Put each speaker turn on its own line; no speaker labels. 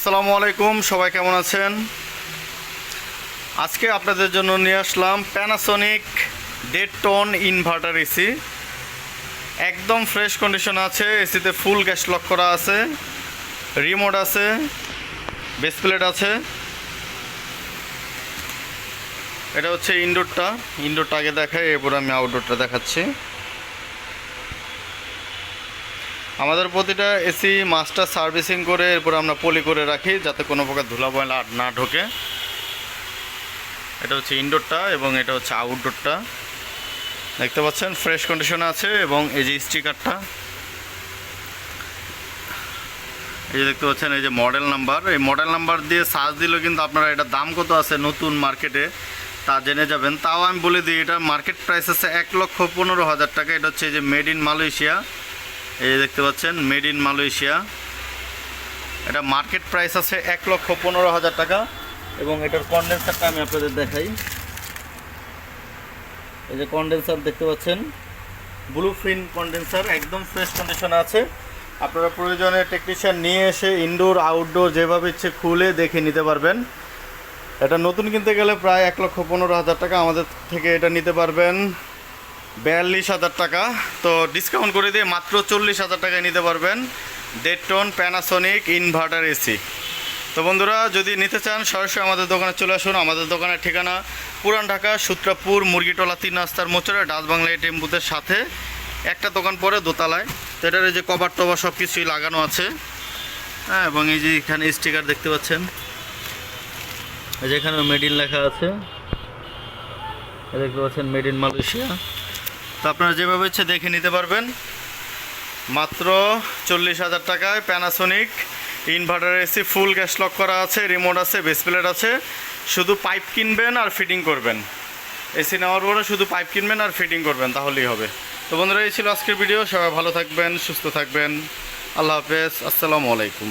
আসসালামু আলাইকুম, সবাই কেমন আছেন? আজকে আপনাদের জন্য নিয়ে আসলাম প্যানাসোনিক দেড় টন ইনভার্টার এসি একদম ফ্রেশ কন্ডিশন আছে এসিতে ফুল গ্যাস লক করা আছে রিমোট আছে বেস প্লেট আছে। এটা হচ্ছে ইনডোরটা ইনডোরটা আগে দেখাই, এরপর আমি আউটডোরটা দেখাচ্ছি। আমাদের প্রতিটা এসি মাস্টার সার্ভিসিং করে এরপর আমরা পলি করে রাখি, যাতে কোনো প্রকার ধুলা ময়লা না ঢোকে। এটা হচ্ছে ইনডোরটা এবং এটা হচ্ছে আউটডোরটা দেখতে পাচ্ছেন ফ্রেশ কন্ডিশনে আছে এবং এই যে স্টিকারটা এই যে দেখতে পাচ্ছেন, এই যে মডেল নাম্বার এই মডেল নাম্বার দিয়ে সার্চ দিলেও কিন্তু আপনারা এটা দাম কত আছে নতুন মার্কেটে তা জেনে যাবেন। তাও আমি বলে দিই, এটা মার্কেট প্রাইস আছে এক লক্ষ পনেরো হাজার টাকা। এটা হচ্ছে এই যে মেড ইন মালয়েশিয়া এই দেখতে পাচ্ছেন মেড ইন মালয়েশিয়া এটা মার্কেট প্রাইস আছে এক লক্ষ পনেরো হাজার টাকা এবং এটার কন্ডেন্সারটা আমি আপনাদের দেখাই। এই যে কন্ডেন্সার দেখতে পাচ্ছেন ব্লু ফিন কন্ডেন্সার একদম ফ্রেশ কন্ডিশনে আছে। আপনারা প্রয়োজনে টেকনিশিয়ান নিয়ে এসে ইনডোর আউটডোর যেভাবে ইচ্ছে খুলে দেখে নিতে পারবেন। এটা নতুন কিনতে গেলে প্রায় এক লক্ষ পনেরো হাজার টাকা আমাদের থেকে এটা নিতে পারবেন। বিয়াল্লিশ হাজার টাকা। তো ডিসকাউন্ট করে দিয়ে মাত্র চল্লিশ হাজার টাকায় নিতে পারবেন দেড় টন প্যানাসোনিক ইনভার্টার এসি তো বন্ধুরা, যদি নিতে চান, সরাসরি আমাদের দোকানে চলে আসুন। আমাদের দোকানের ঠিকানা পুরান ঢাকা, সূত্রাপুর, মুরগিটোলা, তিন রাস্তার মোচরে ডাচ বাংলা এই টেম্পুদের সাথে। একটা দোকান পরে দোতলায়। তো এটার যে কভার টভার সব কিছুই লাগানো আছে। হ্যাঁ এবং এই যে এখানে স্টিকার দেখতে পাচ্ছেন। এই যে এখানে মেড ইন লেখা আছে। দেখতে পাচ্ছেন মেড ইন মালয়েশিয়া তো আপনারা যেভাবে ইচ্ছে দেখে নিতে পারবেন। মাত্র চল্লিশ হাজার টাকায় Panasonic inverter AC full gas lock করা আছে রিমোট আছে বেস প্লেট আছে। শুধু পাইপ কিনবেন আর ফিটিং করবেন। এসি নেওয়ার পরে শুধু পাইপ কিনবেন আর ফিটিং করবেন, তাহলেই হবে। তো বন্ধুরা, এই ছিল আজকের ভিডিও সবাই ভালো থাকবেন, সুস্থ থাকবেন। আল্লাহ হাফেজ। আসসালামু আলাইকুম।